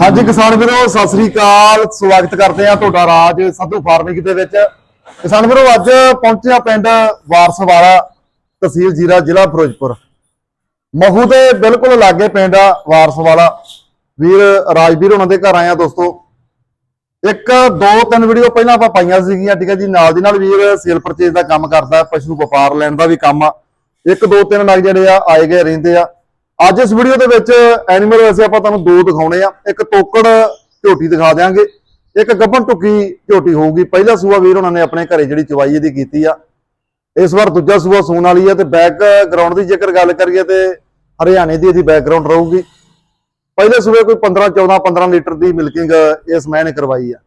ਹਾਂਜੀ ਕਿਸਾਨ ਵੀਰੋ, ਸਤਿ ਸ੍ਰੀ ਅਕਾਲ। ਸਵਾਗਤ ਕਰਦੇ ਆ ਤੁਹਾਡਾ ਰਾਜ ਸਾਧੂ ਫਾਰਮਿੰਗ ਦੇ ਵਿੱਚ। ਕਿਸਾਨ ਵੀਰੋ, ਅੱਜ ਪਹੁੰਚਿਆ ਆ ਪਿੰਡ ਵਾਰਸਵਾਲਾ ਤਹਿਸੀਲ ਜੀਰਾ, ਜ਼ਿਲ੍ਹਾ ਫਿਰੋਜ਼ਪੁਰ। ਮਹੂ ਦੇ ਬਿਲਕੁਲ ਲਾਗੇ ਪਿੰਡ ਆ ਵਾਰਸਵਾਲਾ ਵੀਰ, ਰਾਜਵੀਰ ਉਹਨਾਂ ਦੇ ਘਰ ਆਏ ਆ ਦੋਸਤੋ। ਇੱਕ, ਦੋ, ਤਿੰਨ ਵੀਡੀਓ ਪਹਿਲਾਂ ਆਪਾਂ ਪਾਈਆਂ ਸੀਗੀਆਂ, ਠੀਕ ਹੈ ਜੀ। ਨਾਲ ਦੀ ਨਾਲ ਵੀਰ ਸੇਲ ਪਰਚੇਸ ਦਾ ਕੰਮ ਕਰਦਾ, ਪਸ਼ੂ ਵਪਾਰ ਲੈਣ ਦਾ ਵੀ ਕੰਮ ਆ। ਇੱਕ, ਦੋ, ਤਿੰਨ ਨਗ ਜਿਹੜੇ ਆ, ਆਏ ਗਏ ਰਹਿੰਦੇ ਆ। ਅੱਜ ਇਸ ਵੀਡੀਓ ਦੇ ਵਿੱਚ ਐਨੀਮਲ ਵੈਸੇ ਆਪਾਂ ਤੁਹਾਨੂੰ ਦੋ ਦਿਖਾਉਣੇ ਆ। ਇੱਕ ਤੋਕੜ ਝੋਟੀ ਦਿਖਾ ਦਿਆਂਗੇ, ਇੱਕ ਗੱਭਣ ਟੁੱਕੀ ਝੋਟੀ ਹੋਊਗੀ। ਪਹਿਲਾ ਸੂਆ ਵੀਰ ਉਹਨਾਂ ਨੇ ਆਪਣੇ ਘਰੇ ਜਿਹੜੀ ਚਵਾਈ ਇਹਦੀ ਕੀਤੀ ਆ। ਇਸ ਵਾਰ ਦੂਜਾ ਸੂਆ ਸੂਣ ਵਾਲੀ ਆ ਤੇ ਗਰਾਊਂਡ ਦੀ ਜੇਕਰ ਗੱਲ ਕਰੀਏ ਤੇ ਹਰਿਆਣੇ ਦੀ ਇਹਦੀ ਬੈਕਗ੍ਰਾਉਂਡ ਰਹੂਗੀ। ਪਹਿਲੇ ਸੂਬੇ ਕੋਈ 15 14 15 ਲੀਟਰ ਦੀ ਮਿਲਕਿੰਗ ਇਸ ਮੈਂ ਨੇ ਕਰਵਾਈ ਆ।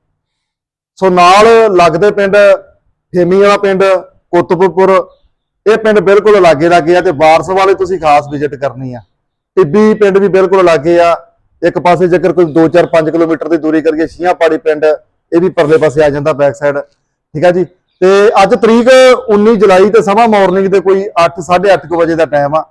ਸੋ ਨਾਲ ਲੱਗਦੇ ਪਿੰਡ ਫੇਮੀ ਵਾਲਾ ਪਿੰਡ, ਕੁਤਬਪੁਰ, ਇਹ ਪਿੰਡ ਬਿਲਕੁਲ ਲਾਗੇ ਲਾਗੇ ਆ ਤੇ ਵਾਰਸ ਵਾਲੇ ਤੁਸੀਂ ਖਾਸ ਵਿਜ਼ਿਟ ਕਰਨੀ ਆ। ਟਿੱਬੀ ਪਿੰਡ ਵੀ ਬਿਲਕੁਲ ਲਾਗੇ ਆ। ਇੱਕ ਪਾਸੇ ਜੇਕਰ ਕੋਈ 2-4 5 ਕਿਲੋਮੀਟਰ ਦੀ ਦੂਰੀ ਕਰੀਏ ਸ਼ੀਆਂ ਪਾੜੀ ਪਿੰਡ ਇਹ ਵੀ ਪਰਲੇ ਪਾਸੇ ਆ ਜਾਂਦਾ ਬੈਕ ਸਾਈਡ ਠੀਕ ਆ ਜੀ? ਤੇ ਅੱਜ ਤਰੀਕ 19 ਜੁਲਾਈ ਤੇ ਸਮਾਂ ਮਾਰਨਿੰਗ ਦੇ ਕੋਈ 8 8:30 ਵਜੇ ਦਾ ਟਾਈਮ ਆ।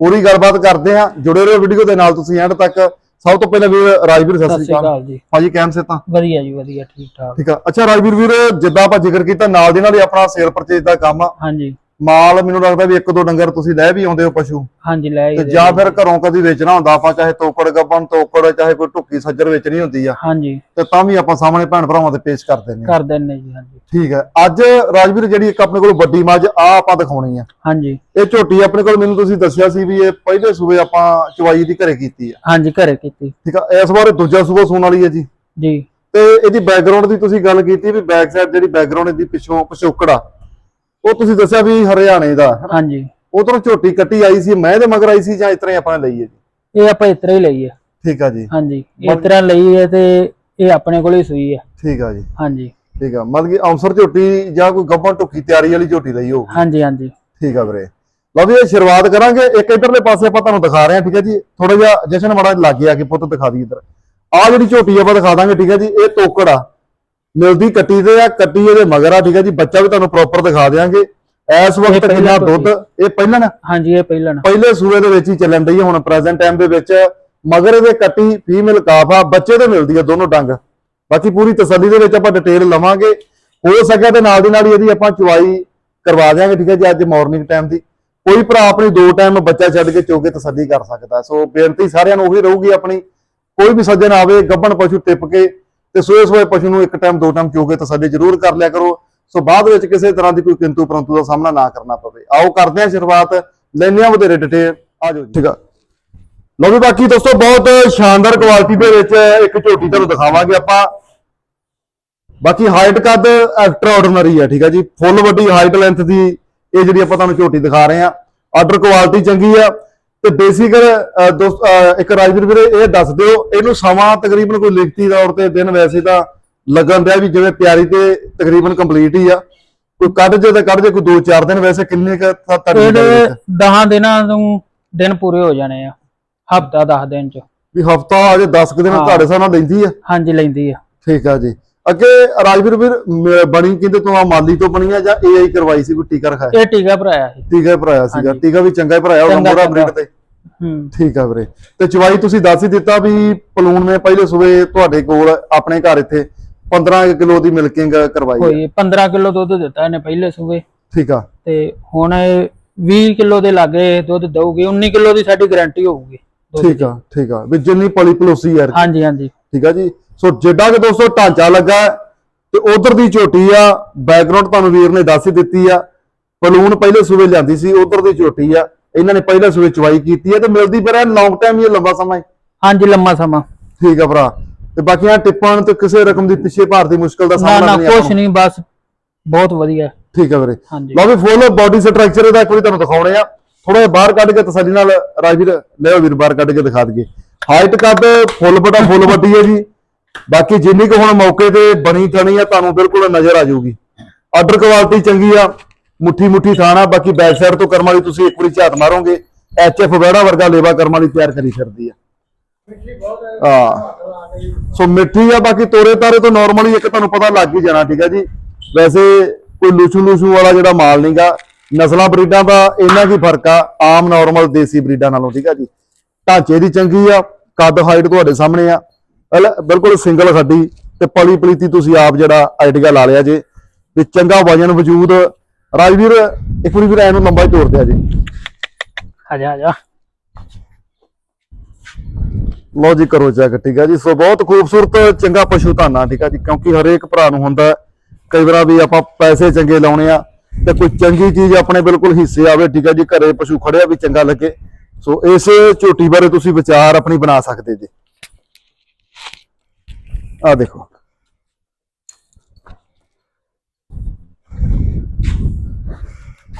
ਪੂਰੀ ਗੱਲਬਾਤ ਕਰਦੇ ਆ ਜੁੜੇ ਰਹੋ ਵੀਡੀਓ ਦੇ ਨਾਲ ਤੁਸੀਂ ਐਂਡ ਤੱਕ। ਸਭ ਤੋਂ ਪਹਿਲਾਂ ਵੀਰ ਰਾਜਵੀਰ ਸਤਿ ਸ੍ਰੀ ਅਕਾਲ। ਜੀ। ਭਾਜੀ ਕੈਮ ਸੇ ਤਾਂ ਵਧੀਆ ਜੀ ਵਧੀਆ ਠੀਕ ਠਾਕ ਠੀਕ ਆ। ਅੱਛਾ ਰਾਜਵੀਰ ਵੀਰ ਜਿੱਦਾਂ ਆਪਾਂ ਜ਼ਿਕਰ ਕੀਤਾ ਨਾਲ ਦੀ ਨਾਲ ਹੀ ਆਪਣਾ ਸੇਲ ਪਰਚੇਜ ਦਾ ਕੰਮ ਆ। ਹਾਂਜੀ। ਮਾਲ ਮੈਨੂੰ ਲੱਗਦਾ ਵੀ ਇੱਕ ਦੋ ਡੰਗਰ ਤੁਸੀਂ ਲੈ ਵੀ ਆਉਂਦੇ ਹੋ ਪਸ਼ੂ। ਹਾਂਜੀ ਲੈ ਤੇ ਜਾਂ ਫਿਰ ਘਰੋਂ ਕਦੀ ਵੇਚਣਾ ਹੁੰਦਾ ਆਪਾਂ ਚਾਹੇ ਤੋਕੜ ਗੱਬਨ ਤੋਕੜ ਚਾਹੇ ਕੋਈ ਢੁੱਕੀ ਸੱਜਰ ਵੇਚਣੀ ਹੁੰਦੀ ਆ। ਹਾਂਜੀ। ਤੇ ਤਾਂ ਵੀ ਆਪਾਂ ਸਾਹਮਣੇ ਭੈਣ ਭਰਾਵਾਂ ਦੇ ਪੇਸ਼ ਕਰ ਦਿੰਦੇ ਆ ਕਰ ਦਿੰਨੇ ਜੀ ਹਾਂਜੀ। ਠੀਕ ਹੈ। ਅੱਜ ਰਾਜਵੀਰ ਜਿਹੜੀ ਇੱਕ ਆਪਣੇ ਕੋਲ ਵੱਡੀ ਮੱਝ ਆ ਆਪਾਂ ਦਿਖਾਉਣੀ ਆ। ਹਾਂਜੀ। ਇਹ ਝੋਟੀ ਆਪਣੇ ਕੋਲ ਮੈਨੂੰ ਤੁਸੀਂ ਦੱਸਿਆ ਸੀ ਵੀ ਇਹ ਪਹਿਲੇ ਸੂਬੇ ਆਪਾਂ ਚਵਾਈ ਦੀ ਘਰੇ ਕੀਤੀ ਆ। ਹਾਂਜੀ ਘਰੇ ਕੀਤੀ। ਠੀਕ ਆ ਇਸ ਵਾਰ ਦੂਜਾ ਸੂਬਾ ਸੂਣ ਵਾਲੀ ਹੈ ਜੀ। ਜੀ। ਤੇ ਇਹਦੀ ਬੈਕਗ੍ਰਾਉਂਡ ਦੀ ਤੁਸੀਂ ਗੱਲ ਕੀਤੀ ਵੀ ਬੈਕ ਸਾਈਡ ਜਿਹੜੀ ਬੈਕਗ੍ਰਾਉਂਡ ਇਹਦੀ ਪਿੱਛੋਂ ਪਿਛੋਕੜ ਆ। ਉਹ ਤੁਸੀਂ ਦੱਸਿਆ ਵੀ ਹਰਿਆਣੇ ਦਾ? ਹਾਂਜੀ। ਉਧਰੋਂ ਝੋਟੀ ਕੱਟੀ ਆਈ ਸੀ ਮੈਂ ਦੇ ਮਗਰ ਆਈ ਸੀ ਜਾਂ ਇਸ ਤਰ੍ਹਾਂ ਹੀ ਆਪਾਂ ਨੇ ਲਈ ਹੈ ਜੀ? ਇਹ ਆਪਾਂ ਇਤਰਾ ਹੀ ਲਈ ਹੈ ਠੀਕ ਆ ਜੀ। ਹਾਂਜੀ ਇਤਰਾ ਲਈ ਹੈ ਤੇ ਇਹ ਆਪਣੇ ਕੋਲ ਹੀ ਸੂਈ ਹੈ ਠੀਕ ਆ ਜੀ। ਹਾਂਜੀ। ਠੀਕ ਆ ਮਤਲਬ ਕਿ ਅਮਸਰ ਝੋਟੀ ਜਾਂ ਕੋਈ ਗੱਭਣ ਟੁੱਕੀ ਤਿਆਰੀ ਵਾਲੀ ਝੋਟੀ ਲਈ ਹੋਊ ਹਾਂਜੀ ਹਾਂਜੀ। ਠੀਕ ਆ ਵੀਰੇ। ਲਓ ਵੀ ਇਹ ਸ਼ੁਰੂਆਤ ਕਰਾਂਗੇ ਇੱਕ ਇਧਰਲੇ ਪਾਸੇ ਆਪਾਂ ਤੁਹਾਨੂੰ ਦਿਖਾ ਰਹੇ ਹਾਂ ਠੀਕ ਹੈ ਜੀ? ਥੋੜਾ ਜਿਹਾ ਜਸ਼ਨ ਮੜਾ ਲਾਗੇ ਆ ਕੇ ਪੁੱਤ ਦਿਖਾ ਦੀ ਇਧਰ। ਆ ਜਿਹੜੀ ਝੋਟੀ ਆਪਾਂ ਦਿਖਾ ਦਾਂਗੇ ਠੀਕ ਹੈ ਜੀ ਇਹ ਤੋਕੜ ਆ। ਮਿਲਦੀ ਕੱਟੀ ਤੇ ਆ ਕੱਟੀ ਇਹਦੇ ਮਗਰ ਆ ਠੀਕ ਹੈ ਜੀ ਬੱਚਾ ਵੀ ਤੁਹਾਨੂੰ ਪ੍ਰੋਪਰ ਦਿਖਾ ਦਿਆਂਗੇ। ਇਸ ਵਕਤ ਪਹਿਲਾਂ ਕਿੰਨਾ। ਦੁੱਧ ਇਹ ਪਹਿਲਾਂ ਨਾ? ਹਾਂਜੀ ਇਹ ਪਹਿਲਣ ਪਹਿਲੇ ਸੂਏ ਦੇ ਵਿੱਚ ਹੀ ਚੱਲਣ ਆ ਹੁਣ ਪ੍ਰੈਜ਼ੈਂਟ ਟਾਈਮ ਦੇ ਵਿੱਚ। ਮਗਰ ਇਹਦੇ ਕੱਟੀ ਫੀਮੇਲ ਕਾਫ ਬੱਚੇ ਤੇ ਮਿਲਦੀ ਆ ਦੋਨੋਂ ਡੰਗ। ਬਾਕੀ ਪੂਰੀ ਤਸੱਲੀ ਦੇ ਵਿੱਚ ਆਪਾਂ ਡਿਟੇਲ ਲਵਾਂਗੇ। ਹੋ ਸਕਿਆ ਤੇ ਨਾਲ ਦੀ ਨਾਲ ਹੀ ਇਹਦੀ ਆਪਾਂ ਚੁਆਈ ਕਰਵਾ ਦਿਆਂਗੇ ਠੀਕ ਹੈ ਜੀ ਅੱਜ ਮਾਰਨਿੰਗ ਟਾਈਮ ਦੀ। ਕੋਈ ਭਰਾ ਆਪਣੀ ਦੋ ਟਾਈਮ ਬੱਚਾ ਛੱਡ ਕੇ ਚੋਕੇ ਤਸੱਲੀ ਕਰ ਸਕਦਾ। ਸੋ ਬੇਨਤੀ ਸਾਰਿਆਂ ਨੂੰ ਉਹੀ ਰਹੂਗੀ ਆਪਣੀ। ਕੋਈ ਵੀ ਸੱਜਣ ਆਵੇ ਗੱਭਣ ਪਸ਼ੂ ਟਿੱਪ ਕੇ ਤੇ ਸੋਏ ਸੋਏ ਪਸ਼ੂ ਨੂੰ ਇੱਕ ਟਾਈਮ ਦੋ ਟਾਈਮ ਚੋਕੇ ਤਸੱਲੀ ਜ਼ਰੂਰ ਕਰ ਲਿਆ ਕਰੋ। ਸੋ ਬਾਅਦ ਵਿੱਚ ਕਿਸੇ ਤਰ੍ਹਾਂ ਦੀ ਕੋਈ ਕਿੰਤੂ ਪਰੰਤੂ ਦਾ ਸਾਹਮਣਾ ਨਾ ਕਰਨਾ ਪਵੇ। ਆਓ ਕਰਦੇ ਹਾਂ ਸ਼ੁਰੂਆਤ। ਲੈਂਦੇ ਹਾਂ ਵਧੇਰੇ ਡਿਟੇਲ ਆ ਜਾਓ ਜੀ। ਠੀਕ ਆ। ਲੋ ਵੀ ਬਾਕੀ ਦੋਸਤੋ ਬਹੁਤ ਸ਼ਾਨਦਾਰ ਕੁਆਲਿਟੀ ਦੇ ਵਿੱਚ ਇੱਕ ਝੋਟੀ ਤੁਹਾਨੂੰ ਦਿਖਾਵਾਂਗੇ ਆਪਾਂ। ਬਾਕੀ ਹਾਈਟ ਕੱਦ ਐਕਸਟਰਾ ਆਰਡੀਨਰੀ ਹੈ ਠੀਕ ਹੈ ਜੀ। ਫੁੱਲ ਵੱਡੀ ਹਾਈਟ ਲੈਂਥ ਦੀ ਇਹ ਜਿਹੜੀ ਆਪਾਂ ਤੁਹਾਨੂੰ ਝੋਟੀ ਦਿਖਾ ਰਹੇ ਆ ਆਰਡਰ ਕੁਆਲਿਟੀ ਚੰਗੀ ਆ। ਤੇ ਬੇਸਿਕ ਦੋਸਤ ਇੱਕ ਰਾਜਵੀਰ ਵੀਰੇ ਇਹ ਦੱਸ ਦਿਓ ਇਹਨੂੰ ਸਮਾਂ ਤਕਰੀਬਨ ਕੋਈ ਲਿਖਤੀ ਤੌਰ ਤੇ ਦਿਨ ਵੈਸੇ ਤਾਂ ਲੱਗਣ ਦਿਆ ਵੀ ਜਿਵੇਂ ਪਿਆਰੀ ਤੇ ਤਕਰੀਬਨ ਕੰਪਲੀਟ ਹੀ ਆ। ਕੋਈ ਕੱਢ ਜੇ ਤਾਂ ਕੱਢ ਜੇ ਕੋਈ 2-4 ਦਿਨ ਵੈਸੇ ਕਿੰਨੇ ਕ ਤੁਹਾਡੀ ਇਹਦੇ ਨਜ਼ਰ ਵਿੱਚ? 10 ਦਿਨਾਂ ਨੂੰ ਦਿਨ ਪੂਰੇ ਹੋ ਜਾਣੇ ਆ ਹਫਤਾ 10 ਦਿਨ ਚ। ਵੀ ਹਫਤਾ ਅਜੇ 10 ਕੁ ਦਿਨ। ਤੁਹਾਡੇ ਸਾਹ ਨਾਲ ਲੈਂਦੀ ਆ? ਹਾਂਜੀ ਲੈਂਦੀ ਆ। ਠੀਕ ਆ ਜੀ। ਅੱਗੇ ਰਾਜਵੀਰ ਵੀਰ ਬਣੀ ਕਿਤੇ ਤੋਂ? ਆ ਮਾਲੀ ਤੋਂ ਬਣੀ ਆ ਜਾਂ ਏਆਈ ਕਰਵਾਈ ਸੀ ਕੋਈ ਟੀਕਾ ਰਖਾਇਆ? ਇਹ ਟੀਕਾ ਭਰਾਇਆ ਸੀ। ਟੀਕਾ ਭਰਾਇਆ ਸੀਗਾ। ਟੀਕਾ ਵੀ ਚੰਗਾ ਹੀ ਭਰਾਇਆ ਚੰਗਾ, ਮੋਰਾ। ਬਰੀਡ ਤੇ। ਹੂੰ। ਠੀਕ ਆ ਵੀਰੇ। ਤੇ ਚਵਾਈ ਤੁਸੀਂ ਦੱਸ ਹੀ ਦਿੱਤਾ ਵੀ ਪਲੂਣ ਨੇ ਪਹਿਲੇ ਸੂਬੇ ਤੁਹਾਡੇ ਕੋਲ ਆਪਣੇ ਘਰ ਇੱਥੇ 15 ਕਿਲੋ ਦੀ ਮਿਲਕਿੰਗ ਕਰਵਾਈ। ਹੋਈ 15 ਕਿਲੋ ਦੁੱਧ ਦਿੱਤਾ ਇਹਨੇ ਪਹਿਲੇ ਸੂਬੇ। ਠੀਕ ਆ। ਤੇ ਹੁਣ ਇਹ 20 ਕਿਲੋ ਦੇ ਲਾਗੇ ਦੁੱਧ ਦਊਗੀ 19 ਕਿਲੋ ਦੀ ਸਾਡੀ ਗਾਰੰਟੀ ਹੋਊਗੀ। ਠੀਕ। ਆ ਠੀਕ ਆ। ਵੀ ਜਿੰਨੀ ਪਲੀ ਪਲੋਸੀ ਯਾਰ ਹਾਂਜੀ ਹਾਂਜੀ। ਠੀਕ ਆ ਜੀ। ਸੋ ਜਿੱਡਾ ਕਿ ਦੋਸਤੋ ਢਾਂਚਾ ਲੱਗਾ ਤੇ ਉਧਰ ਦੀ ਝੋਟੀ ਆ ਬੈਕਗ੍ਰਾਉਂਡ ਤੁਹਾਨੂੰ ਵੀਰ ਨੇ ਦੱਸ ਹੀ ਦਿੱਤੀ ਆ। ਬਲੂਨ ਪਹਿਲੇ ਸੂਬੇ ਲਿਆਂਦੀ ਸੀ ਉਧਰ ਦੀ ਝੋਟੀ ਆ। ਇਹਨਾਂ ਨੇ ਪਹਿਲੇ ਸੂਬੇ ਚਵਾਈ ਕੀਤੀ ਹੈ ਤੇ ਮਿਲਦੀ ਪਰ ਲੌਂਗ ਟਾਈਮ ਇਹ ਲੰਬਾ ਸਮਾਂ ਹੈ। ਹਾਂਜੀ ਲੰਮਾ ਸਮਾਂ। ਠੀਕ ਆ ਭਰਾ। ਤੇ ਬਾਕੀਆਂ ਟਿੱਪਾਂ ਤੇ ਕਿਸੇ ਰਕਮ ਦੀ ਪਿੱਛੇ ਭਾਰ ਦੀ ਮੁਸ਼ਕਲ ਦਾ ਨਾ ਸਾਹਮਣਾ ਨਾ ਨਹੀਂ ਕੁਛ ਨਹੀਂ ਬਸ ਬਹੁਤ ਵਧੀਆ। ਠੀਕ ਆ ਵੀਰੇ। ਹਾਂਜੀ। ਲਓ ਵੀ ਫੁੱਲ ਬਾਡੀ ਸਟਰਕਚਰ ਇਹਦਾ ਇੱਕ ਵਾਰੀ ਤੁਹਾਨੂੰ ਦਿਖਾਉਣੇ ਆ। ਥੋੜਾ ਜਿਹਾ ਬਾਹਰ ਕੱਢ ਕੇ ਤਸੱਲੀ ਨਾਲ ਰਾਜਵੀਰ ਲਿਓ ਵੀਰ ਬਾਹਰ ਕੱਢ ਕੇ ਦਿਖਾ ਦਈਏ। ਹਾਈਟ ਕੱਦ ਫੁੱਲ ਬਟਾ ਫੁੱਲ ਵੱਡੀ ਹੈ ਜੀ। ਬਾਕੀ ਜਿੰਨੀ ਕੁ ਹੁਣ ਮੌਕੇ ਤੇ ਬਣੀ ਥਣੀ ਆ, ਤੁਹਾਨੂੰ ਬਿਲਕੁਲ ਨਜ਼ਰ ਆ ਜਾਊਗੀ। ਆਰਡਰ ਕੁਆਲਿਟੀ ਚੰਗੀ ਆ, ਮੁੱਠੀ ਮੁੱਠੀ ਥਾਣਾ ਬਾਕੀ ਬੈਕ ਸਾਈਡ ਤੋਂ ਕਰਮ ਵਾਲੀ ਤੁਸੀਂ ਇੱਕ ਵਾਰੀ ਝਾਤ ਮਾਰੋਗੇ ਐਚਐਫ ਵੈੜਾ ਵਰਗਾ ਲੇਵਾ ਕਰਮ ਵਾਲੀ ਤਿਆਰ ਕਰੀ ਫਿਰਦੀ ਆ। ਹਾਂ, ਸੋ ਮਿੱਠੀ ਆ, ਬਾਕੀ ਤੋਰੇ ਤਾਰੇ ਤੋਂ ਨਾਰਮਲੀ ਇੱਕ ਤੁਹਾਨੂੰ ਪਤਾ ਲੱਗ ਹੀ ਜਾਣਾ, ਠੀਕ ਆ ਜੀ। ਵੈਸੇ ਕੋਈ ਲੂਸੂ ਲੂਸੂ ਵਾਲਾ ਜਿਹੜਾ ਮਾਲ ਨਹੀਂਗਾ ਨਸਲਾਂ ਬਰੀਡਾਂ ਦਾ ਇੰਨਾ ਕੀ ਫ਼ਰਕ ਆ, ਆਮ ਨਾਰਮਲ ਦੇਸੀ ਬਰੀਡਾਂ ਨਾਲੋਂ, ਠੀਕ ਆ ਜੀ। ਢਾਂਚੇ ਦੀ ਚੰਗੀ ਆ, ਕੱਦ ਹਾਈਟ ਤੁਹਾਡੇ ਸਾਹਮਣੇ ਆ। ਬਿਲਕੁਲ ਸਿੰਗਲ ਖੱਡੀ ਤੇ ਪਲੀ ਪਲੀਤੀ ਤੁਸੀਂ ਆਪ ਜਿਹੜਾ ਆਈਡੀਆ ਲਾ ਲਿਆ ਜੇ। ਤੇ ਚੰਗਾ ਵਜਨ ਵਜੂਦ। ਰਾਜਵੀਰ ਇੱਕ ਵਾਰੀ ਵੀਰ ਐਨੂੰ ਲੰਬਾ ਹੀ ਤੋੜ ਦਿਆ ਜੀ। ਆ ਜਾ ਆ ਜਾ। ਲਓ ਜੀ ਕਰੋ ਚੈੱਕ ਠੀਕ ਹੈ ਜੀ। ਸੋ ਬਹੁਤ ਖੂਬਸੂਰਤ ਚੰਗਾ ਪਸ਼ੂ ਧਾਨਾ ਠੀਕ ਹੈ ਜੀ। ਕਿਉਂਕਿ ਹਰੇਕ ਭਰਾ ਨੂੰ ਹੁੰਦਾ ਕਈ ਵਾਰ ਵੀ ਆਪਾਂ ਪੈਸੇ ਚੰਗੇ ਲਾਉਣੇ ਆ ਤੇ ਕੋਈ ਚੰਗੀ ਚੀਜ਼ ਆਪਣੇ ਬਿਲਕੁਲ ਹਿੱਸੇ ਆਵੇ ਠੀਕ ਹੈ ਜੀ। ਘਰੇ ਪਸ਼ੂ ਖੜਿਆ ਵੀ ਚੰਗਾ ਲੱਗੇ। ਸੋ ਇਸ ਝੋਟੀ ਬਾਰੇ ਤੁਸੀਂ ਵਿਚਾਰ ਆਪਣੀ ਬਣਾ ਸਕਦੇ ਜੀ। ਆ ਦੇਖੋ।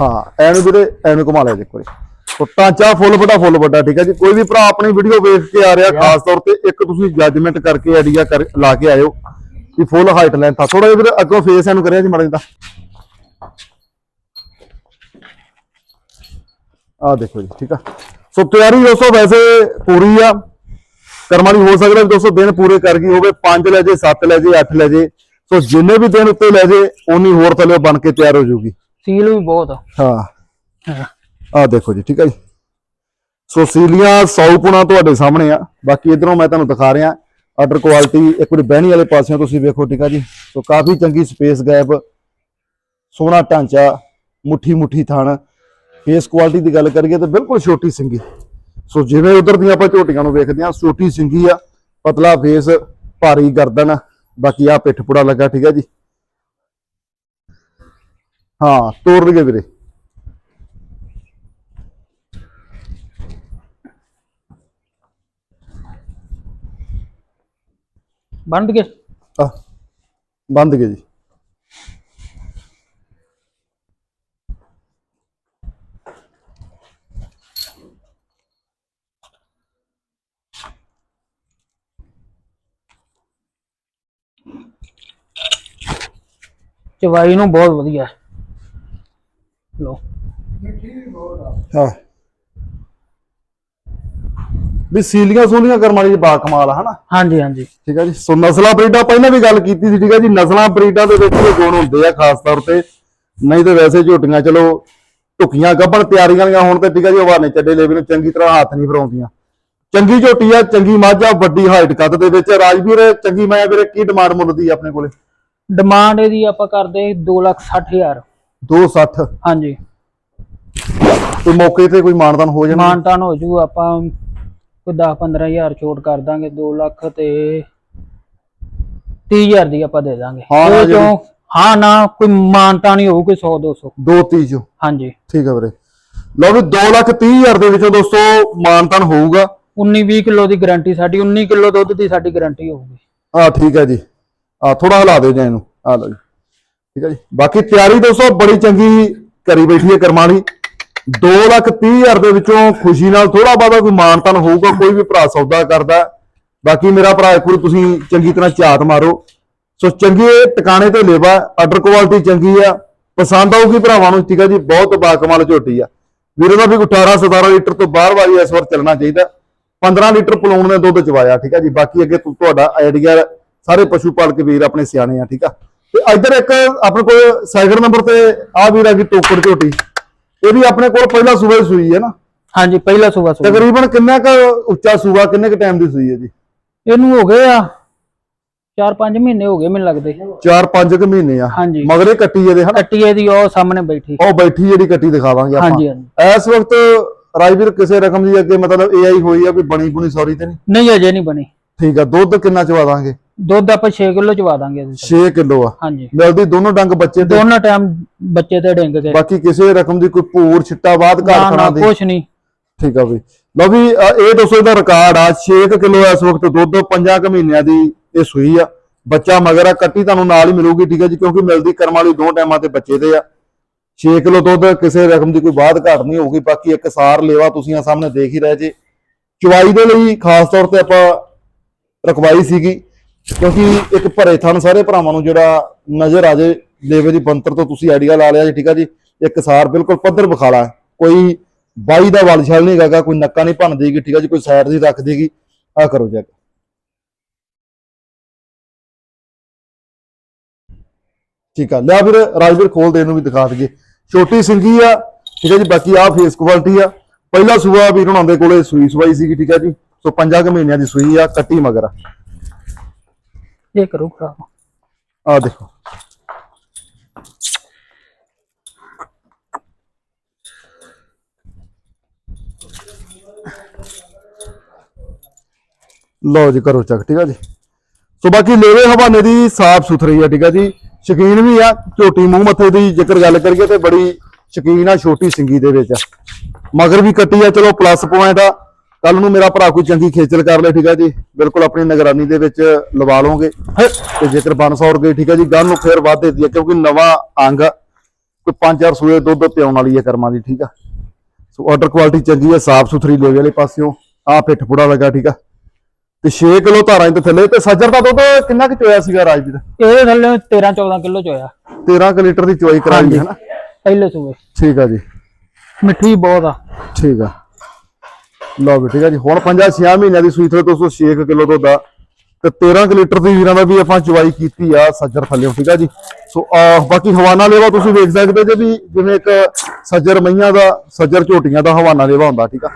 ਹਾਂ, ਐਨੂੰ ਵੀਰੇ, ਐਨੂੰ ਘੁਮਾ ਲਿਆ ਜੀ ਇੱਕ ਵਾਰੀ। ਫੁੱਲ ਵੱਡਾ ਫੁੱਲ ਵੱਡਾ, ਠੀਕ ਹੈ ਜੀ? ਕੋਈ ਵੀ ਭਰਾ ਆਪਣੀ ਵੀਡੀਓ ਵੇਖ ਕੇ ਆ ਰਿਹਾ, ਖਾਸ ਤੌਰ ਤੇ ਇੱਕ ਤੁਸੀਂ ਜੱਜਮੈਂਟ ਕਰਕੇ ਆਈਡੀਆ ਕਰ, ਲਾ ਕੇ ਆਇਓ ਕਿ ਫੁੱਲ ਹਾਈਟ ਲੈਂਥ ਆ। ਥੋੜਾ ਜਿਹਾ ਵੀਰੇ ਅੱਗੋਂ ਫੇਸ ਇਹਨੂੰ ਕਰਿਆ ਜੀ ਮਾੜਾ ਜਿਹਾ। ਆ ਦੇਖੋ ਜੀ, ਠੀਕ ਆ। ਸੋ ਤਿਆਰੀ ਦੋਸਤੋ ਵੈਸੇ ਪੂਰੀ ਆ। ਕਰਮਾਂ ਦੀ ਹੋ ਸਕਦਾ ਵੀ ਦੋਸਤੋ ਦਿਨ ਪੂਰੇ ਕਰ ਗਈ ਹੋਵੇ 5 ਲੈ ਜੇ 7 ਲੈ ਜੇ 8 ਲੈ ਜੇ। ਸੋ ਜਿੰਨੇ ਵੀ ਦਿਨ ਉੱਤੇ ਲੈ ਜੇ ਉਨੀ ਹੋਰ ਥੱਲੇ ਬਣ ਕੇ ਤਿਆਰ ਹੋ ਜਾਊਗੀ ਸੀਲ ਵੀ ਬਹੁਤ ਆ। ਹਾਂ। ਹਾਂ। ਆ ਦੇਖੋ ਜੀ ਠੀਕ ਹੈ ਜੀ। ਸੋ ਸੀਲੀਆਂ 100 ਪੁਣਾ ਤੁਹਾਡੇ ਸਾਹਮਣੇ ਆ। ਬਾਕੀ ਇਧਰੋਂ ਮੈਂ ਤੁਹਾਨੂੰ ਦਿਖਾ ਰਿਹਾ। ਆਰਡਰ ਕੁਆਲਿਟੀ ਇੱਕ ਵਾਰੀ ਬਹਿਣੀ ਵਾਲੇ ਪਾਸਿਓਂ ਤੁਸੀਂ ਵੇਖੋ ਠੀਕ ਆ ਜੀ। ਸੋ ਕਾਫੀ ਚੰਗੀ ਸਪੇਸ ਗੈਪ ਸੋਹਣਾ ਢਾਂਚਾ ਮੁੱਠੀ ਮੁੱਠੀ ਥਣ। ਫੇਸ ਕੁਆਲਿਟੀ ਦੀ ਗੱਲ ਕਰੀਏ ਤਾਂ ਬਿਲਕੁਲ ਛੋਟੀ ਸਿੰਗੀ। ਸੋ ਜਿਵੇਂ ਉਧਰ ਦੀਆਂ ਆਪਾਂ ਝੋਟੀਆਂ ਨੂੰ ਵੇਖਦੇ ਆ ਛੋਟੀ ਸਿੰਗੀ ਆ ਪਤਲਾ ਫੇਸ ਭਾਰੀ ਗਰਦਨ ਬਾਕੀ ਆ ਪਿੱਠ ਪੁੜਾ ਲੱਗਾ ਠੀਕ ਆ ਜੀ। ਹਾਂ ਤੋੜ ਲਈਏ ਵੀਰੇ। ਬੰਦ ਕੇ ਆ ਬੰਦ ਗਏ ਜੀ। ਚਵਾਈ ਨੂੰ ਬਹੁਤ ਵਧੀਆ। ਲੋ ਹਾਂ। ਵੀ ਸੀਲੀਆਂ ਸੋਲੀਆਂ ਕਰਮ ਵਾਲੀ ਬਾ ਕਮਾਲ ਆ ਹਨਾ? ਹਾਂਜੀ ਹਾਂਜੀ। ਠੀਕ ਹੈ ਜੀ। ਸੋ ਨਸਲਾਂ ਬਰੀਡਾਂ ਪਹਿਲਾਂ ਵੀ ਗੱਲ ਕੀਤੀ ਸੀ ਠੀਕ ਹੈ ਜੀ। ਨਸਲਾਂ ਬਰੀਡਾਂ ਦੇ ਵਿੱਚ ਵੀ ਗੁਣ ਹੁੰਦੇ ਆ ਖਾਸ ਤੌਰ ਤੇ। ਨਹੀਂ ਤੇ ਵੈਸੇ ਝੋਟੀਆਂ ਚਲੋ ਢੁਕੀਆਂ ਗੱਭਣ ਤਿਆਰੀਆਂ ਵਾਲੀਆਂ ਹੋਣ ਤੇ ਠੀਕ ਹੈ ਜੀ ਹਵਾਨੇ ਚੱਡੇ ਲੇਵੇ ਨੂੰ ਚੰਗੀ ਤਰ੍ਹਾਂ ਹੱਥ ਨਹੀਂ ਫਰਾਉਂਦੀਆਂ ਚੰਗੀ ਝੋਟੀ ਆ ਚੰਗੀ ਮੱਝ ਆ ਵੱਡੀ ਹਾਈਟ ਕੱਦ ਦੇ ਵਿੱਚ। ਰਾਜਵੀਰ ਚੰਗੀ ਮੈਂ ਵੀਰੇ ਕੀ ਡਿਮਾਂਡ ਮੁੱਲ ਦੀ ਆ ਆਪਣੇ ਕੋਲੇ? ਡਿਮਾਂਡ ਇਹਦੀ ਆਪਾਂ ਕਰਦੇ 260000 260 ਹਾਂਜੀ। ਤੇ ਮੌਕੇ ਤੇ ਕੋਈ ਮਾਨਦਾਨ ਹੋ ਜਾਣਾ? ਮਾਨਤਾਨ ਹੋ ਜੂ ਆਪਾਂ ਕੋਈ 10 15000 ਛੋਟ ਕਰ ਦਾਂਗੇ 2 ਲੱਖ ਤੇ 30000 ਦੀ ਆਪਾਂ ਦੇ ਦਾਂਗੇ। ਹਾਂ ਨਾ ਜਿਹੜੀ- ਚੋਂ ਹਾਂ ਨਾ ਕੋਈ ਮਾਨਤਾ ਨਹੀਂ ਹੋਊ ਕੋਈ 100 200 ਦੋ ਤੀਜ ਹਾਂਜੀ। ਠੀਕ ਹੈ ਵੀਰੇ। ਲਓ ਵੀ 2 ਲੱਖ 30 ਹਜ਼ਾਰ ਦੇ ਵਿੱਚੋਂ ਦੋਸਤੋ ਮਾਨਤਨ ਹੋਊਗਾ। 19 20 ਕਿਲੋ ਦੀ ਗਾਰੰਟੀ ਸਾਡੀ 19 ਕਿਲੋ ਦੁੱਧ ਦੀ ਸਾਡੀ ਗਾਰੰਟੀ ਹੋਊਗੀ। ਆ ਠੀਕ ਹੈ ਜੀ। ਆ ਥੋੜਾ ਹਿਲਾ ਦਿਓ ਜੀ ਇਹਨੂੰ। ਆ ਲਓ ਜੀ। ਠੀਕ ਹੈ ਜੀ। ਬਾਕੀ ਤਿਆਰੀ ਦੋਸਤੋ, ਬੜੀ ਚੰਗੀ ਕਰੀ ਬੈਠੀ ਹੈ ਕਰਮਾਲੀ। 2 ਲੱਖ 30 ਹਜ਼ਾਰ ਦੇ ਵਿੱਚੋਂ ਖੁਸ਼ੀ ਨਾਲ ਥੋੜਾ ਬਾਦਾ ਕੋਈ ਮਾਨਤਨ ਹੋਊਗਾ, ਕੋਈ ਵੀ ਭਰਾ ਸੌਦਾ ਕਰਦਾ ਬਾਕੀ ਮੇਰਾ ਭਰਾ ਇੱਕ ਵਾਰੀ ਤੁਸੀਂ ਚੰਗੀ ਤਰ੍ਹਾਂ ਝਾਤ ਮਾਰੋ। ਸੋ ਚੰਗੇ ਟਿਕਾਣੇ ਤੇ ਲੇਵਾ ਆਰਡਰ ਕੁਆਲਿਟੀ ਚੰਗੀ ਆ। ਪਸੰਦ ਆਊਗੀ ਭਰਾਵਾਂ ਨੂੰ, ਠੀਕ ਆ ਜੀ, ਬਹੁਤ ਬਾਕਮਾਲ ਝੋਟੀ ਆ। ਵੀਰੇ ਦਾ ਵੀ ਕੋਈ 18 17 ਲੀਟਰ ਤੋਂ ਬਾਹਰ ਵਾਲੀ ਇਸ ਵਾਰ ਚੱਲਣਾ ਚਾਹੀਦਾ। 15 ਲੀਟਰ ਪਲਾਉਣ ਦੇ ਦੁੱਧ ਚਵਾਇਆ, ਠੀਕ ਹੈ ਜੀ। ਬਾਕੀ ਅੱਗੇ ਤੁਹਾਡਾ ਆਈਡੀਆ ਸਾਰੇ ਪਸ਼ੂ ਪਾਲਕ ਵੀਰ ਆਪਣੇ ਸਿਆਣੇ ਆ ਠੀਕ ਆ? ਤੇ ਇੱਧਰ ਇੱਕ ਆਪਣੇ ਕੋਲ ਸਾਈਕਲ ਨੰਬਰ ਤੇ ਆ ਵੀਰ ਆ ਗਈ ਟੋਕੜ ਝੋਟੀ। ਇਹ ਵੀ ਆਪਣੇ ਕੋਲ ਪਹਿਲਾ ਸੂਬਾ ਹੀ ਸੂਈ ਹੈ ਨਾ? ਹਾਂਜੀ ਪਹਿਲਾ ਸੂਬਾ ਸੂਬਾ ਤਕਰੀਬਨ ਕਿੰਨਾ ਕੁ ਉੱਚਾ ਸੂਬਾ ਕਿੰਨੇ ਕੁ ਟਾਈਮ ਦੀ ਸੂਈ ਹੈ ਜੀ? ਇਹਨੂੰ ਹੋ ਗਏ ਆ 4-5 ਮਹੀਨੇ ਹੋ ਗਏ ਮੈਨੂੰ ਲੱਗਦੇ। 4-5 ਕੁ ਮਹੀਨੇ ਆ। ਹਾਂਜੀ। ਮਗਰੇ ਕੱਟੀ ਇਹਦੇ ਹਨਾ? ਕੱਟੀ ਇਹਦੀ ਉਹ ਸਾਹਮਣੇ ਬੈਠੀ। ਉਹ ਬੈਠੀ ਜਿਹੜੀ ਕੱਟੀ ਦਿਖਾਵਾਂਗੇ ਆਪਾਂ। ਹਾਂਜੀ ਹਾਂਜੀ। ਇਸ ਵਕਤ ਰਾਜਵੀਰ ਕਿਸੇ ਰਕਮ ਦੀ ਅੱਗੇ ਮਤਲਬ ਏਆਈ ਹੋਈ ਆ ਵੀ ਬਣੀ ਬੁਣੀ ਸੌਰੀ ਤੇ ਨਹੀਂ? ਨਹੀਂ ਅਜੇ ਨਹੀਂ ਬਣੀ। ਠੀਕ ਆ ਦੁੱਧ ਕਿੰਨਾ ਚਵਾ ਦਾਂਗੇ? ਦੁੱਧ ਆਪਾਂ 6 ਕਿਲੋ ਚਵਾ ਦਾਂਗੇ ਇਹਦੇ ਚ। 6 ਕਿਲੋ ਆ। ਹਾਂਜੀ। ਮਿਲਦੀ ਦੋਨੋਂ ਡੰਗ ਬੱਚੇ ਤੇ? ਦੋਨੋਂ ਟਾਈਮ ਬੱਚੇ ਤੇ ਡਿੰਗ ਕੇ ਬਾਕੀ ਕਿਸੇ ਰਕਮ ਦੀ ਕੋਈ ਭੂਰ ਛਿੱਟਾ ਬਾਦ ਘਰ ਨਾ ਦੀ? ਕੁਛ ਨਹੀਂ। ਠੀਕ ਆ ਬਈ ਲਓ ਵੀ ਇਹ ਦੱਸੋ ਇਹਦਾ ਰਿਕਾਰਡ ਆ। 6 ਕਿਲੋ ਇਸ ਵਕਤ ਦੁੱਧ 5 ਕੁ ਮਹੀਨਿਆਂ ਦੀ ਇਹ ਸੂਈ ਆ। ਬੱਚਾ ਮਗਰ ਆ ਕੱਟੀ ਤੁਹਾਨੂੰ ਨਾਲ ਹੀ ਮਿਲੂਗੀ ਠੀਕ ਹੈ ਜੀ ਕਿਉਂਕਿ ਮਿਲਦੀ ਕਰਮ ਵਾਲੀ ਦੋ ਟਾਈਮਾਂ ਤੇ ਬੱਚੇ ਦੇ ਆ। 6 ਕਿਲੋ ਦੁੱਧ ਕਿਸੇ ਰਕਮ ਦੀ ਕੋਈ ਬਾਦ ਘਾਟ ਨਹੀਂ ਹੋਊਗੀ। ਬਾਕੀ ਇੱਕ ਸਾਰ ਲੇਵਾ ਤੁਸੀਂ ਆ ਸਾਹਮਣੇ ਦੇਖ ਹੀ ਰਹੇ ਜੀ। ਚੁਵਾਈ ਦੇ ਲਈ ਖਾਸ ਤੌਰ ਤੇ ਆਪਾਂ ਰਖਵਾਈ ਸੀਗੀ। ਕਿਉਂਕਿ ਇੱਕ ਭਰੇ ਥਣ ਸਾਰੇ ਭਰਾਵਾਂ ਨੂੰ ਜਿਹੜਾ ਨਜ਼ਰ ਆ ਜੇ ਲੇਵੇ ਦੀ ਬੰਤਰ ਤੋਂ ਤੁਸੀਂ ਆਈਡੀਆ ਲਾ ਲਿਆ ਜੀ, ਠੀਕ ਆ ਜੀ। ਇੱਕ ਸਾਰ ਬਿਲਕੁਲ ਪੱਧਰ ਵਿਖਾਲਾ ਕੋਈ ਬਾਈ ਦਾ ਵਲ ਛਲ ਨਹੀਂ ਹੈਗਾ ਕੋਈ ਨੱਕਾ ਨਹੀਂ ਭੰਨ ਦੇਗੀ, ਠੀਕ ਆ ਜੀ, ਕੋਈ ਸਾਈਡ ਦੀ ਰੱਖ ਦੇਗੀ। ਆ ਕਰੋ ਜੀ ਠੀਕ ਆ, ਲਿਆ ਫਿਰ ਰਾਜਵੀਰ ਖੋਲ ਦੇ ਨੂੰ ਵੀ ਦਿਖਾ ਦਈਏ। ਛੋਟੀ ਸਿੰਗੀ ਆ, ਠੀਕ ਹੈ ਜੀ, ਬਾਕੀ ਆ ਫੇਸ ਕੁਆਲਿਟੀ ਆ। ਪਹਿਲਾ ਸੂਆ ਵੀਰ ਹੁਣਾਂ ਦੇ ਕੋਲੇ ਸੂਈ ਸਵਾਈ ਸੀਗੀ, ਠੀਕ ਹੈ ਜੀ। ਸੋ ਪੰਜਾਂ ਕੁ ਮਹੀਨਿਆਂ ਦੀ ਸੂਈ ਆ, ਕੱਟੀ ਮਗਰ ਇਹ ਕਰੂ ਖਰਾਬ। ਆ ਦੇਖੋ। ਲਓ ਜੀ, ਕਰੋ ਚੱਕ ਠੀਕ ਆ ਜੀ? ਸੋ ਬਾਕੀ ਲੇਵੇ ਹਵਾਨੇ ਦੀ ਸਾਫ਼ ਸੁਥਰੀ ਆ, ਠੀਕ ਆ ਜੀ? ਸ਼ਕੀਨ ਵੀ ਆ, ਝੋਟੀ ਮੂੰਹ ਮੱਥੇ ਦੀ ਜੇਕਰ ਗੱਲ ਕਰੀਏ ਤੇ ਬੜੀ ਸ਼ਕੀਨ ਆ, ਛੋਟੀ ਸਿੰਗੀ ਦੇ ਵਿੱਚ। ਮਗਰ ਵੀ ਕੱਟੀ ਆ, ਚਲੋ ਪਲੱਸ ਪੁਆਇੰਟ ਆ। ਕੱਲ ਨੂੰ ਮੇਰਾ ਭਰਾ ਕੋਈ ਚੰਗੀ ਖੇਚਲ ਕਰ ਲੇ ਠੀਕ ਆ ਜੀ। ਬਿਲਕੁਲ ਆਪਣੀ ਨਿਗਰਾਨੀ ਦੇ ਵਿੱਚ ਲਵਾ ਲਓਗੇ। ਤੇ ਜੇਕਰ ਬਨ ਸੌਰ ਗਈ ਠੀਕ ਆ ਜੀ ਗੱਲ ਨੂੰ ਫੇਰ ਵੱਧ ਦੇਦੀ ਕਿਉਂਕਿ ਨਵਾਂ ਅੰਗ ਕੋਈ 5-4 ਸੂਏ ਦੁੱਧ ਪਿਆਉਣ ਵਾਲੀ ਹੈ ਕਰਮਾਂ ਦੀ ਠੀਕ ਆ ਸੋ ਆਰਡਰ ਕੁਆਲਿਟੀ ਚੰਗੀ ਹੈ ਸਾਫ਼ ਸੁਥਰੀ ਲੇਵੇ ਵਾਲੇ ਪਾਸਿਓਂ ਆ ਪਿੱਠ ਪੁੜਾ ਲੱਗਾ ਠੀਕ ਆ ਤੇ 6 ਕਿਲੋ ਧਾਰਾਂ ਦੇ ਥੱਲੇ ਤੇ ਸੱਜਰ ਦਾ ਦੁੱਧ ਕਿੰਨਾ ਕੁ ਚੋਇਆ ਸੀਗਾ ਰਾਜਵੀਰ? ਇਹਦੇ ਥੱਲੇ 13 14 ਕਿਲੋ ਚ ਹੋਇਆ 13 ਕੁ ਲੀਟਰ ਦੀ ਚੋਈ ਕਰਾਈ ਹੈ ਨਾ? ਪਹਿਲੇ ਸੂਏ। ਠੀਕ ਆ ਜੀ। ਮਿੱਠੀ ਬਹੁਤ ਆ। ਠੀਕ ਆ। ਲਓ ਵੀ ਠੀਕ ਹੈ ਜੀ, ਹੁਣ 5-6 ਮਹੀਨਿਆਂ ਦੀ ਸੂਈ ਥਲੇ 206 ਕਿਲੋ ਦੁੱਧ ਆ ਤੇ 13 ਕੁ ਲੀਟਰ ਦੀ ਵੀਰਾਂ ਦਾ ਵੀ ਆਪਾਂ ਚਵਾਈ ਕੀਤੀ ਆ ਸੱਜਰ ਥੱਲੇ ਠੀਕ ਆ ਜੀ। ਸੋ ਬਾਕੀ ਹਵਾਨਾ ਲੇਵਾ ਤੁਸੀਂ ਵੇਖ ਸਕਦੇ ਜੇ ਵੀ ਜਿਵੇਂ ਇੱਕ ਸੱਜਰ ਮਈਆਂ ਦਾ, ਸੱਜਰ ਝੋਟੀਆਂ ਦਾ ਹਵਾਨਾ ਲੇਵਾ ਹੁੰਦਾ, ਠੀਕ ਆ।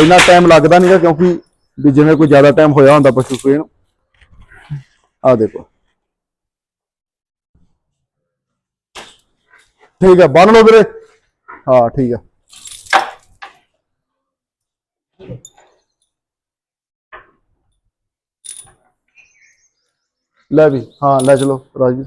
ਇੰਨਾ ਟਾਈਮ ਲੱਗਦਾ ਨਹੀਂਗਾ ਕਿਉਂਕਿ ਵੀ ਜਿਵੇਂ ਕੋਈ ਜ਼ਿਆਦਾ ਟਾਈਮ ਹੋਇਆ ਹੁੰਦਾ ਪਸ਼ੂ ਸੂਏ ਨੂੰ। ਆ ਦੇਖੋ। ਠੀਕ ਆ, ਬੰਨ ਲਓ ਵੀਰੇ। ਹਾਂ, ਠੀਕ ਆ। ਲੈ ਵੀ ਹਾਂ ਲੈ ਚਲੋ ਰਾਜਵੀਰ।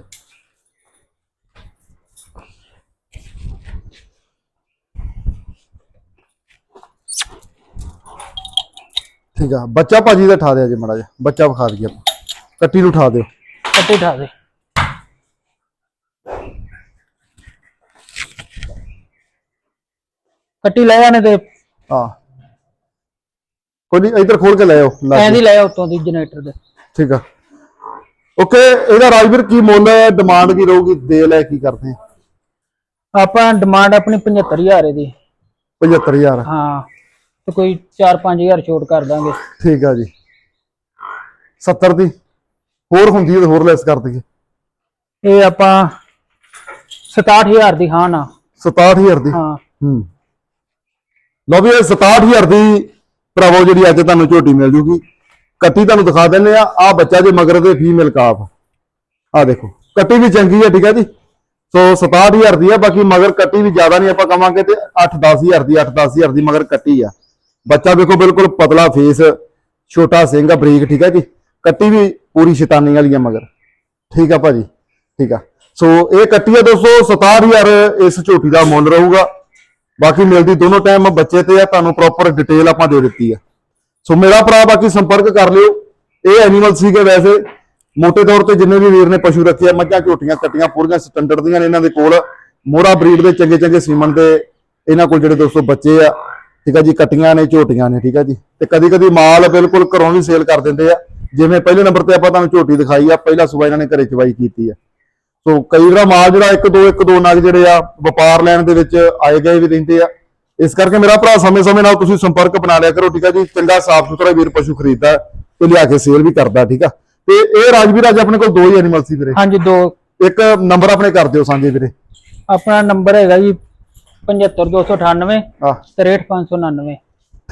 ਠੀਕ ਆ ਬੱਚਾ ਭਾਜੀ ਦਾ ਠਾ ਦਿਆ ਜੇ ਮੜਾ ਜਾ ਬੱਚਾ ਵਿਖਾ ਦਈਏ ਆਪਾਂ। ਕੱਟੀ ਨੂੰ ਠਾ ਦਿਓ। ਕੱਟੇ ਠਾ ਦੇ। ਕੱਟੀ ਲੈ ਜਾਣੇ ਤੇ। ਹਾਂ। ਕੋਈ ਨਹੀਂ ਇੱਧਰ ਖੋਲ ਕੇ ਲੈ ਆਓ ਲਾ ਐਂ ਕੇ। ਦੀ ਲੈ ਉਤੋਂ ਦੀ ਜਨਰੇਟਰ ਦੇ। ਠੀਕ ਆ। ਓਕੇ ਇਹਦਾ ਰਾਜਵੀਰ ਕੀ ਮੁੱਲ ਹੈ? ਡਿਮਾਂਡ ਕੀ ਰਹੂਗੀ? ਦੇ ਲੈ ਕੀ ਕਰਦੇ ਆ? ਆਪਾਂ ਡਿਮਾਂਡ ਆਪਣੀ 75000 ਦੀ 75000 ਹਾਂ ਤੇ ਕੋਈ 4-5000 ਛੋਟ ਕਰ ਦਾਂਗੇ। ਠੀਕ ਆ ਜੀ। 70 ਦੀ। ਹੋਰ ਹੁੰਦੀ ਹੈ ਤਾਂ ਹੋਰ ਲੈਸ ਕਰ ਦਈਏ। ਇਹ ਆਪਾਂ 67000 ਦੀ ਹਾਂ ਨਾ। 67000 ਦੀ। ਹਾਂ। ਹੂੰ। ਲਓ ਵੀ ਇਹ 67000 ਦੀ ਭਰਾਵੋ, ਜਿਹੜੀ ਅੱਜ ਤੁਹਾਨੂੰ ਝੋਟੀ ਮਿਲ ਜੂਗੀ, ਕੱਟੀ ਤੁਹਾਨੂੰ ਦਿਖਾ ਦਿੰਨੇ ਆ ਆ ਬੱਚਾ ਜੇ ਮਗਰ ਦੇ ਫੀਮੇਲ ਕਾਫ ਆ ਦੇਖੋ, ਕੱਟੀ ਵੀ ਚੰਗੀ ਹੈ ਠੀਕ ਹੈ ਜੀ? ਸੋ 67000 ਦੀ ਆ, ਬਾਕੀ ਮਗਰ ਕੱਟੀ ਵੀ ਜ਼ਿਆਦਾ ਨਹੀਂ ਆਪਾਂ ਕਵਾਂਗੇ ਤੇ 8-10000 ਦੀ 8-10000 ਦੀ ਮਗਰ ਕੱਟੀ ਆ। ਬੱਚਾ ਵੇਖੋ, ਬਿਲਕੁਲ ਪਤਲਾ ਫੇਸ ਛੋਟਾ ਸਿੰਘ ਆ, ਬਰੀਕ, ਠੀਕ ਆ ਜੀ? ਕੱਟੀ ਵੀ ਪੂਰੀ ਸ਼ੈਤਾਨੀ ਵਾਲੀ ਆ ਮਗਰ। ਠੀਕ ਆ ਭਾਜੀ, ਠੀਕ ਆ। ਸੋ ਇਹ ਕੱਟੀ ਆ ਦੋਸਤੋ 67000 ਇਸ ਝੋਟੀ ਦਾ ਮੁੱਲ ਰਹੂਗਾ। ਬਾਕੀ ਮਿਲਦੀ ਦੋਨੋਂ ਟਾਈਮ ਬੱਚੇ ਤੇ ਆ, ਤੁਹਾਨੂੰ ਪ੍ਰੋਪਰ ਡਿਟੇਲ ਆਪਾਂ ਦੇ ਦਿੱਤੀ ਆ। ਸੋ ਮੇਰਾ ਭਰਾ ਬਾਕੀ ਸੰਪਰਕ ਕਰ ਲਿਓ। ਇਹ ਐਨੀਮਲ ਸੀਗੇ ਵੈਸੇ। ਮੋਟੇ ਤੌਰ ਤੇ ਜਿੰਨੇ ਵੀ ਵੀਰ ਨੇ ਪਸ਼ੂ ਰੱਖੇ ਆ ਮੱਝਾਂ ਝੋਟੀਆਂ ਕੱਟੀਆਂ ਪੂਰੀਆਂ ਸਟੈਂਡਰਡ ਦੀਆਂ ਨੇ ਇਹਨਾਂ ਦੇ ਕੋਲ। ਮੋਹਰਾ ਬਰੀਡ ਦੇ ਚੰਗੇ ਚੰਗੇ ਸੀਮਨ ਦੇ ਇਹਨਾਂ ਕੋਲ ਜਿਹੜੇ ਦੋਸਤੋ ਬੱਚੇ ਆ। ਠੀਕ ਆ ਜੀ, ਕੱਟੀਆਂ ਨੇ, ਝੋਟੀਆਂ ਨੇ, ਠੀਕ ਆ ਜੀ। ਤੇ ਕਦੀ ਕਦੀ ਮਾਲ ਬਿਲਕੁਲ ਘਰੋਂ ਵੀ ਸੇਲ ਕਰ ਦਿੰਦੇ ਆ। ਜਿਵੇਂ ਪਹਿਲੇ ਨੰਬਰ ਤੇ ਆਪਾਂ ਤੁਹਾਨੂੰ ਝੋਟੀ ਦਿਖਾਈ ਆ, ਪਹਿਲਾ ਸੂਬਾ ਇਹਨਾਂ ਨੇ ਘਰੇ ਚਵਾਈ ਕੀਤੀ ਆ। ਸੋ ਕਈ ਵਾਰ ਮਾਲ ਜਿਹੜਾ ਇੱਕ ਦੋ ਇੱਕ ਦੋ ਨਗ ਜਿਹੜੇ ਆ ਵਪਾਰ ਲੈਣ ਦੇ ਵਿੱਚ ਆਏ ਗਏ ਵੀ ਰਹਿੰਦੇ ਆ। ਇਸ ਕਰਕੇ ਮੇਰਾ ਭਰਾ ਸਮੇਂ-ਸਮੇਂ ਨਾਲ ਤੁਸੀਂ ਸੰਪਰਕ ਬਣਾ ਲਿਆ ਕਰੋ ਠੀਕ ਆ ਜੀ? ਚੰਗਾ ਸਾਫ਼ ਸੁਥਰਾ ਵੀਰ ਪਸ਼ੂ ਖਰੀਦਦਾ ਤੇ ਲਿਆ ਕੇ ਸੇਲ ਵੀ ਕਰਦਾ ਠੀਕ ਆ? ਤੇ ਇਹ ਰਾਜਵੀਰ ਅੱਜ ਆਪਣੇ ਕੋਲ ਦੋ ਹੀ ਐਨੀਮਲ ਸੀ ਵੀਰੇ। ਹਾਂਜੀ ਦੋ। ਇੱਕ ਨੰਬਰ ਆਪਣੇ ਕਰ ਦਿਓ ਸਾਂਝੇ ਵੀਰੇ। ਆਪਣਾ ਨੰਬਰ ਹੈਗਾ ਜੀ 75298 ਆ 63599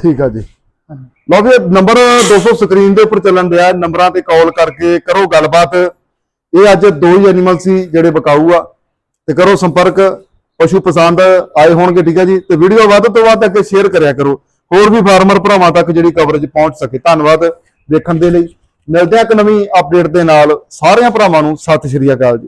ਠੀਕ ਆ ਜੀ। ਲਓ ਵੀ ਨੰਬਰ 200 ਸਕਰੀਨ ਦੇ ਉੱਪਰ ਚੱਲਣ ਦਿਆ ਨੰਬਰਾਂ ਤੇ ਕਾਲ ਕਰਕੇ ਕਰੋ ਗੱਲਬਾਤ। ਇਹ ਅੱਜ ਦੋ ਹੀ ਐਨੀਮਲ ਸੀ ਜਿਹੜੇ ਬਕਾਊ ਆ। ਤੇ ਕਰੋ ਸੰਪਰਕ, ਪਸ਼ੂ ਪਸੰਦ ਆਏ ਹੋਣਗੇ, ਠੀਕ ਹੈ ਜੀ। ਤੇ ਵੀਡੀਓ ਵੱਧ ਤੋਂ ਵੱਧ ਅੱਗੇ ਸ਼ੇਅਰ ਕਰਿਆ ਕਰੋ। ਹੋਰ ਵੀ ਫਾਰਮਰ ਭਰਾਵਾਂ ਤੱਕ ਜਿਹੜੀ ਕਵਰੇਜ ਪਹੁੰਚ ਸਕੇ। ਧੰਨਵਾਦ ਦੇਖਣ ਦੇ ਲਈ। ਮਿਲਦੇ ਹਾਂ ਇੱਕ ਨਵੀਂ ਅਪਡੇਟ ਦੇ ਨਾਲ। ਸਾਰਿਆਂ ਭਰਾਵਾਂ ਨੂੰ ਸਤਿ ਸ਼੍ਰੀ ਅਕਾਲ ਜੀ।